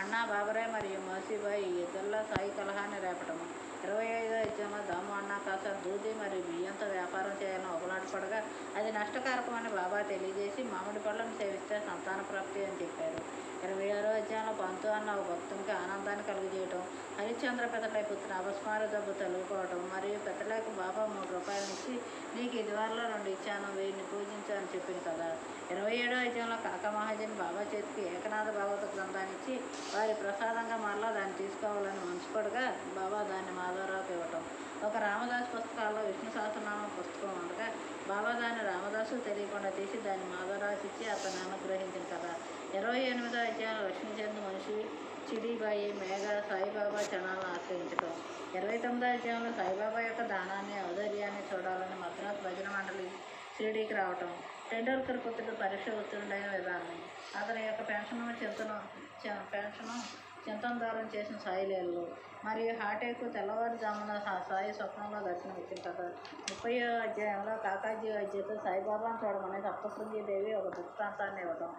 అన్నా బాబరాయ్ మరియు మోసీబాయి ఈ ఇద్దరిలో సాయి కలహాన్ని రేపటము. ఇరవై ఐదో అధ్యాయంలో దాము అన్న కాస్త దూది మరియు బియ్యంతో వ్యాపారం చేయాలని ఒకలాటపడగా అది నష్టకారకమని బాబా తెలియజేసి మామిడి పళ్ళను సేవిస్తే సంతాన ప్రాప్తి అని చెప్పారు. ఇరవై ఆరో అధ్యాయంలో పంతు అన్న ఒక భక్తునికి ఆనందాన్ని కలుగజేయటం హరిశ్చంద్ర పెద్దలై పుత్రుని అపస్మార దెబ్బ తొలగిపోవటం మరియు పెద్దలకు బాబా మూడు రూపాయలు ఇచ్చి ఇదివరలో రెండు ఇచ్చాను వీరిని పూజించు అని చెప్పింది కదా. ఇరవై ఏడో అధ్యాయంలో కాక మహాజన్ బాబా చేతికి ఏకనాథ భాగవత గ్రంథాన్ని ఇచ్చి వారి ప్రసాదంగా మరలా దాన్ని తీసుకోవాలని మనసుపడగా బాబా దాన్ని మాధవరావుకి ఇవ్వటం. ఒక రామదాస్ పుస్తకాల్లో విష్ణు సహస్రనామ పుస్తకం ఉండగా బాబా దాన్ని రామదాసు తెలియకుండా తీసి దాన్ని మాధవరావుకి ఇచ్చి అతను అనుగ్రహించిన కదా. ఇరవై ఎనిమిదో అధ్యాయంలో లక్ష్మీచంద్ మనిషి చిడిబాయి మేఘ సాయిబాబా క్షణాలను ఆశ్రయించడం ఇరవై తొమ్మిదో అధ్యాయంలో సాయిబాబా యొక్క దానా షిరిడీకి రావటం టెండూల్కర్ పుత్రుడు పరీక్ష ఉత్తీర్ణుడైన విధానం అతని యొక్క పెన్షన్ చింతన పెన్షను చింతనదారం చేసిన సాయిలేళ్ళు. మరియు హాటేకు తెల్లవారుజామున సాయి స్వప్నంలో దర్శనం ఇచ్చిన కథ ముప్పై అధ్యాయంలో కాకాజీ వైద్యకు సాయిబాబాను చూడమని సప్తశృంగి దేవి ఒక దృష్టాంతాన్ని ఇవ్వటం.